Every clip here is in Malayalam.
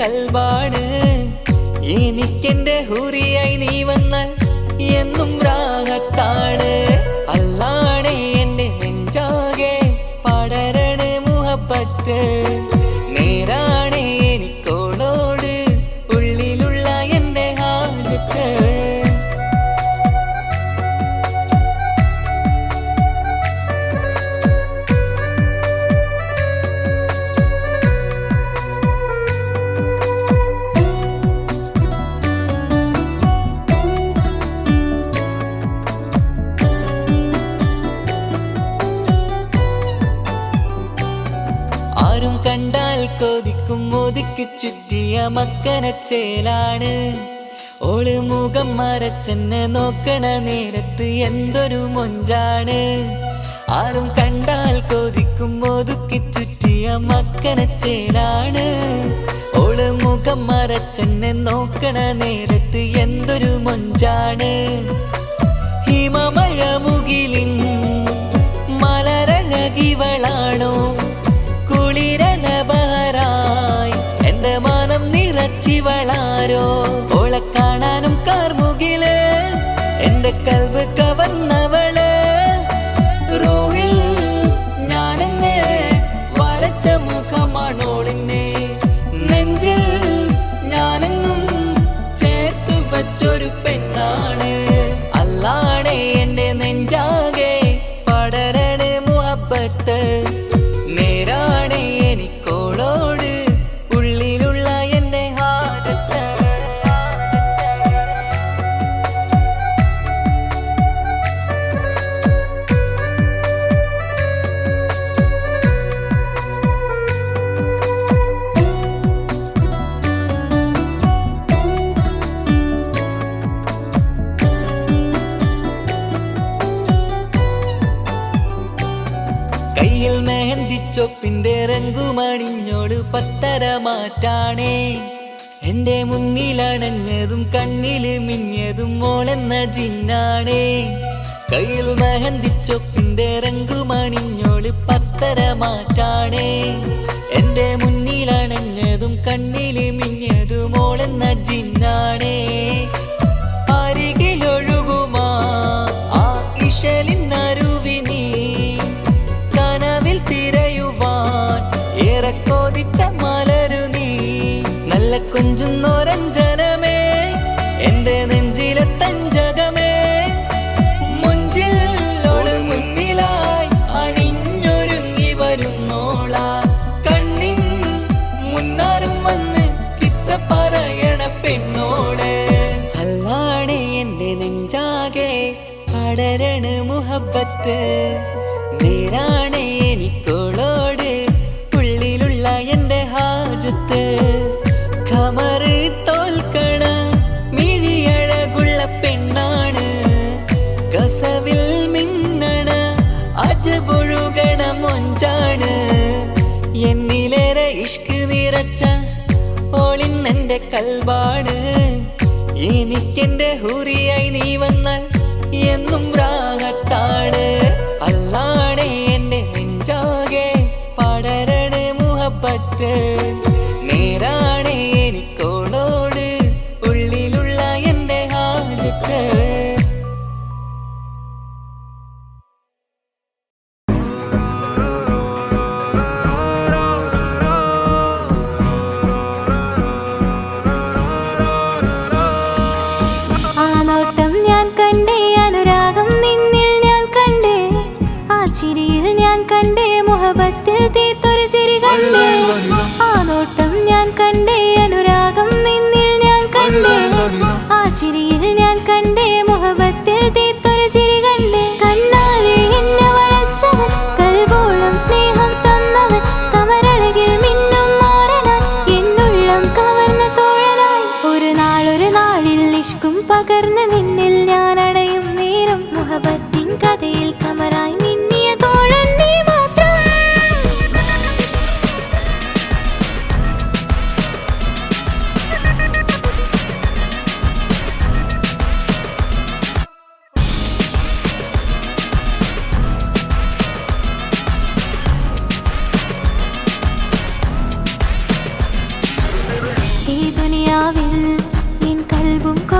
കൽവാണ്. എനിക്കെന്റെ ഹുറിയായി നീ വന്നാൽ എന്നും രാഗത്താണ്. അല്ലാണേ എന്നെ നെഞ്ചാകെ പടരണേ മുഹബത്ത്. കനച്ചേലാണ്. ഓൾ മുഖം മറച്ചെന്നെ നോക്കണ നേരത്ത് എന്തൊരു മൊഞ്ചാണ്. ആരും കണ്ടാൽ കൊതിക്കും ഒതുക്കി ചുറ്റിയ മക്കനച്ചേലാണ് ഓൾ മുഖം മറച്ചെന്നെ നോക്കണ നേരത്ത് എന്തൊരു മൊഞ്ചാണ്. ഹിമമഴ മുകിലിൻ മലരഴകിവളാണോ ചിവളാരോ? ഓളെ കാണാനും കാർമുകിൽ. എന്റെ കൽവ് കവർന്നവൾ. റോഹിൽ ഞാനെന്നെ വരച്ച മുഖമാണോളിന്നെ. നെഞ്ചിൽ ഞാനെന്നും ചേർത്ത് വച്ചൊരു പെണ്ണാണ്. അല്ലാണേ എന്റെ നെഞ്ചാകെ പടരണേ മുഹബത്ത്. കണ്ണിലെ മിഞ്ഞതുമോളെന്ന ജിന്ന നിറച്ച ഓളിന്നെ കൽവാണ്. എനിക്കെന്റെ ഹുറിയായി നീ വന്നു. മുഹബത്തിൽ തീത്തൊരു ചിരി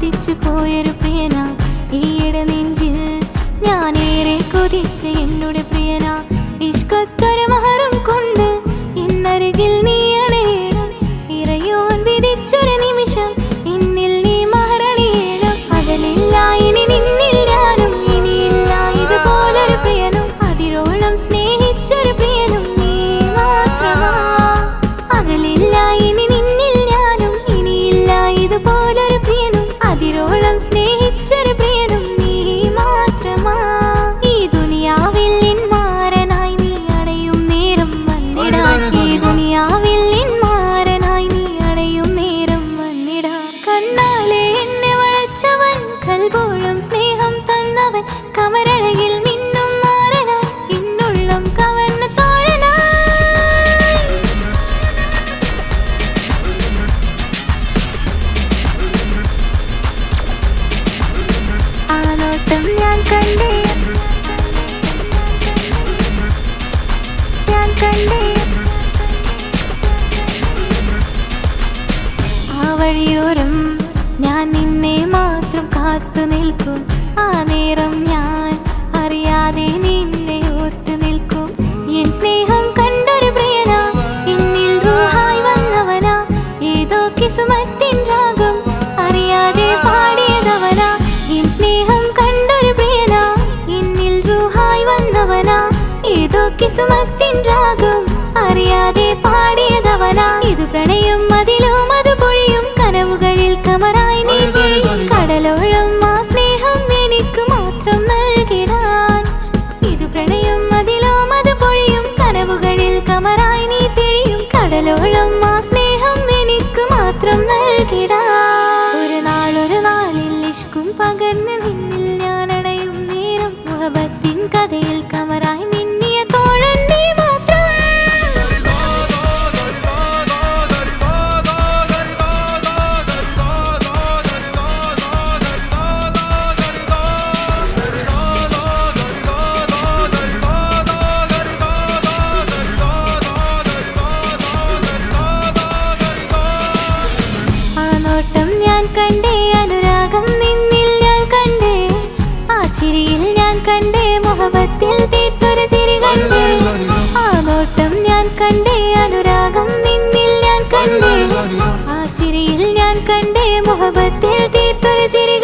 കൊതിച്ചു പോയൊരു പ്രിയന. ഈയിടെ നെഞ്ചിൽ ഞാനേറെ കൊതിച്ച് എന്നോട് പ്രിയന. ഇഷ്കത്തൊരു മഹറും കൊണ്ട് ഇന്നരികിൽ വന്നവൻ കമരഴകിൽ അറിയാതെ ചിരികൾ ആ നോട്ടം ഞാൻ കണ്ടേ അനുരാഗം നിന്നിൽ ഞാൻ കണ്ടേ. ആ ചിരിയിൽ ഞാൻ കണ്ടേ മുഹബത്തിൽ തീർത്തൊരു ചിരി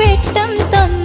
வெட்டம் தந்த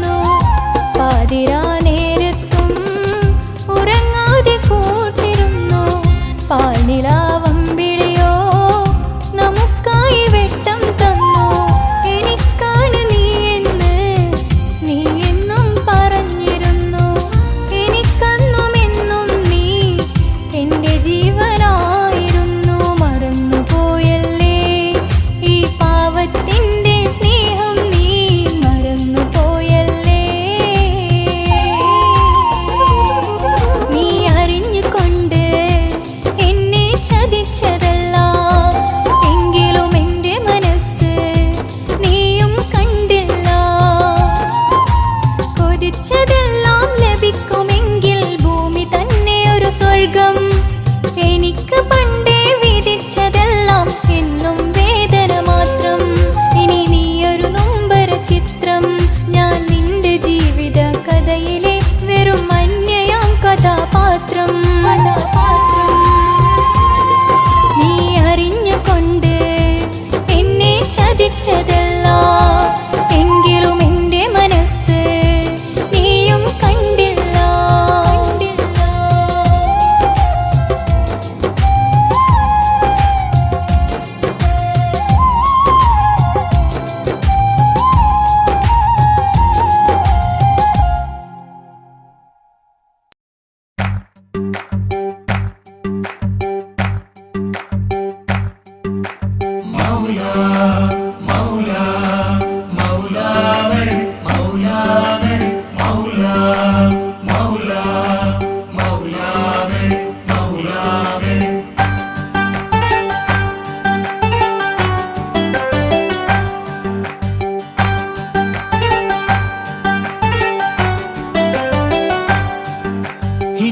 மௌலா மௌலா மௌலாவே மௌலாவே மௌலா மௌலா மௌலாவே மௌலாவே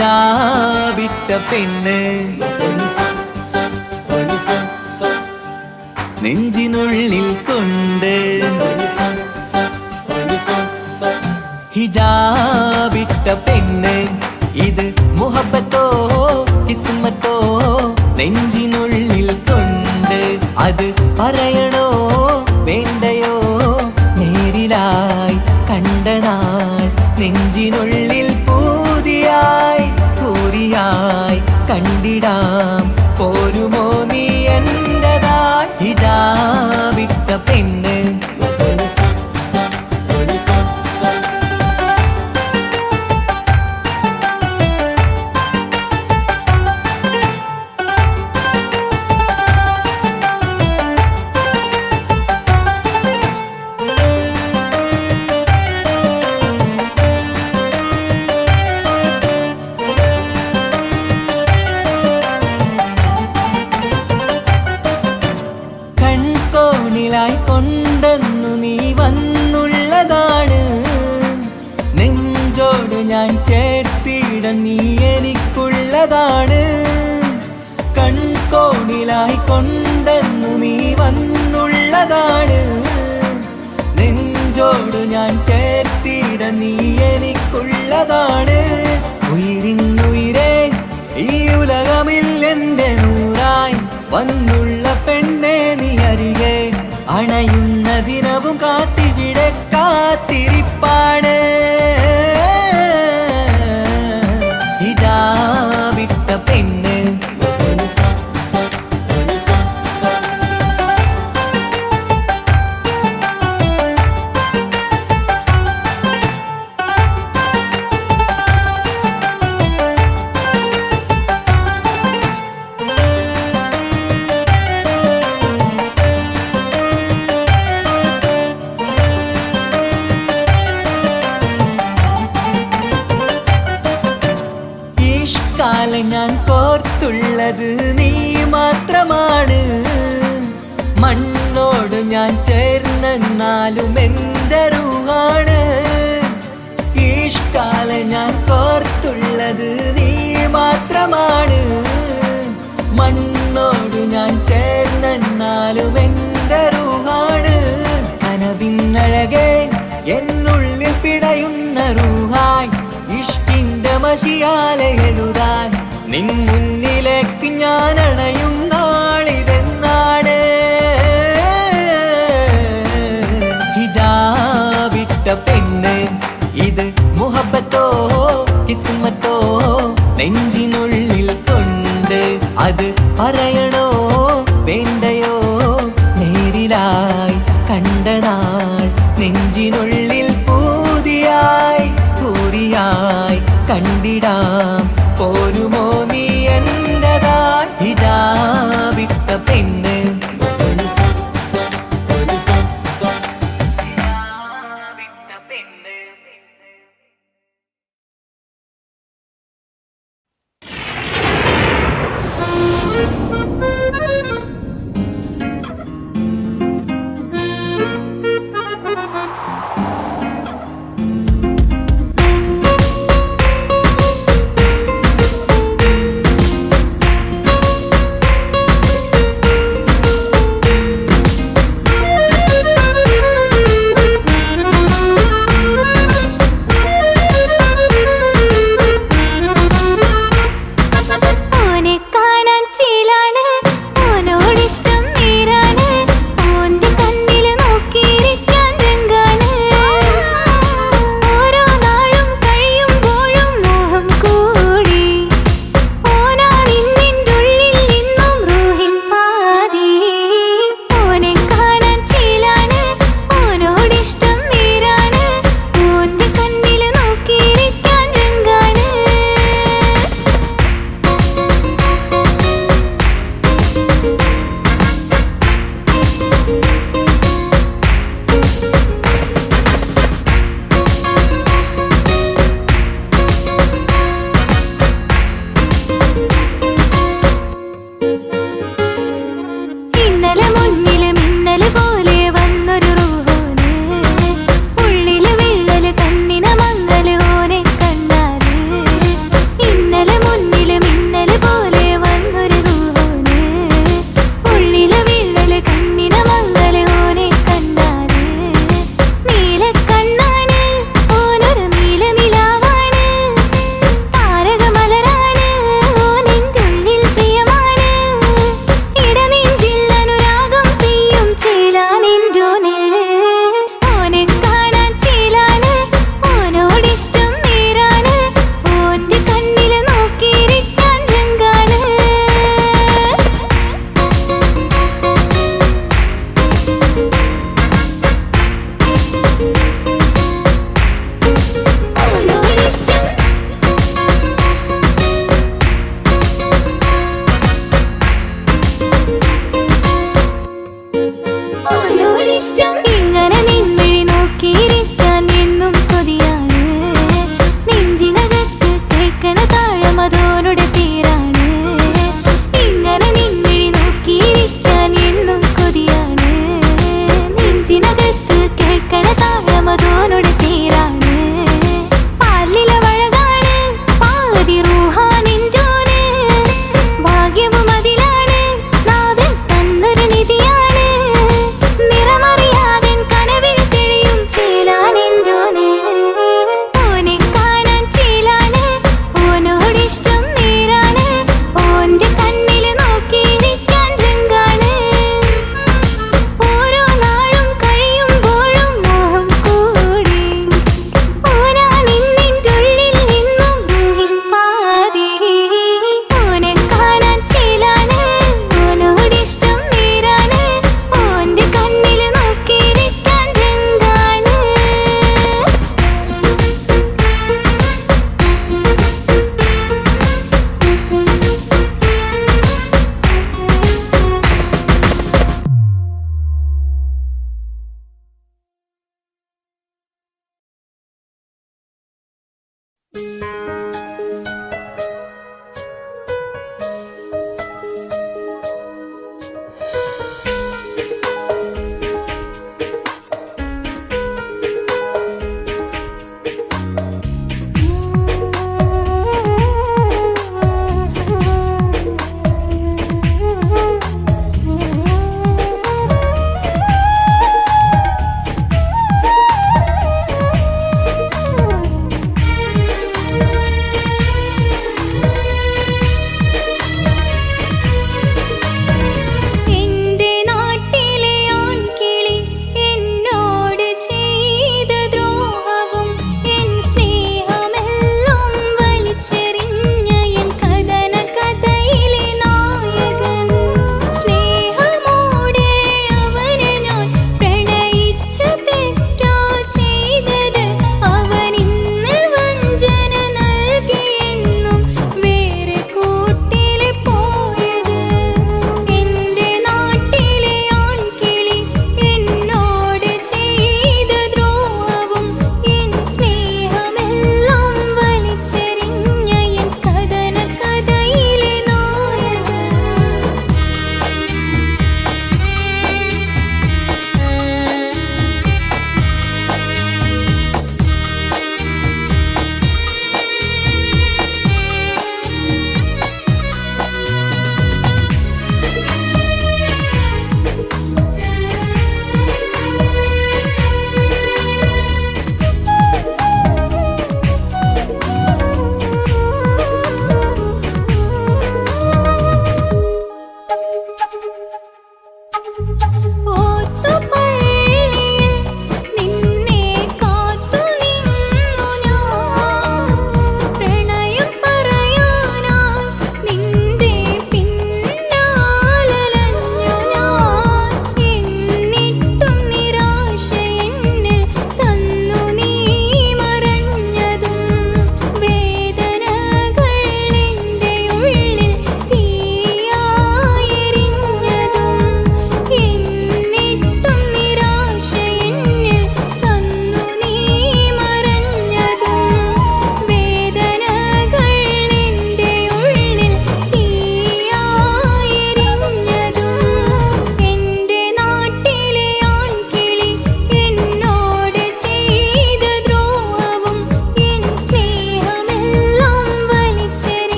ஹிஜாபிட்ட பெண்ணே നെഞ്ചിനുള്ളിൽ കൊണ്ട് ഹിജാവിട്ട പെണ്ണ് ഇത് മുഹബത്തോ കിസ്മത്തോ നെഞ്ചിനുള്ളിൽ കൊണ്ട് അത് പറയണോ വേണ്ടയോ? നേരിലായി കണ്ടനാൾ നെഞ്ചിനുള്ളിൽ sappia prendere. വന്നുള്ളതാണ് കൺകോണിലായി കൊണ്ടെന്നു നീ വന്നുള്ളതാണ്. നെഞ്ചോട് ഞാൻ ചേർത്തിട നീ എനിക്കുള്ളതാണ്. ഉയിരിന്നുയിരേ ഈ ഉലകമിൽ എന്റെ നൂറായി വന്നുള്ള പെണ്ണെ നീ അരികെ. അണയുന്ന ദിനവും കാത്തിവിടെ കാത്തിരിപ്പാണ്. കിസ്മത്തോ നെഞ്ചിനുള്ളിൽ കൊണ്ട് അത് പറയണോ.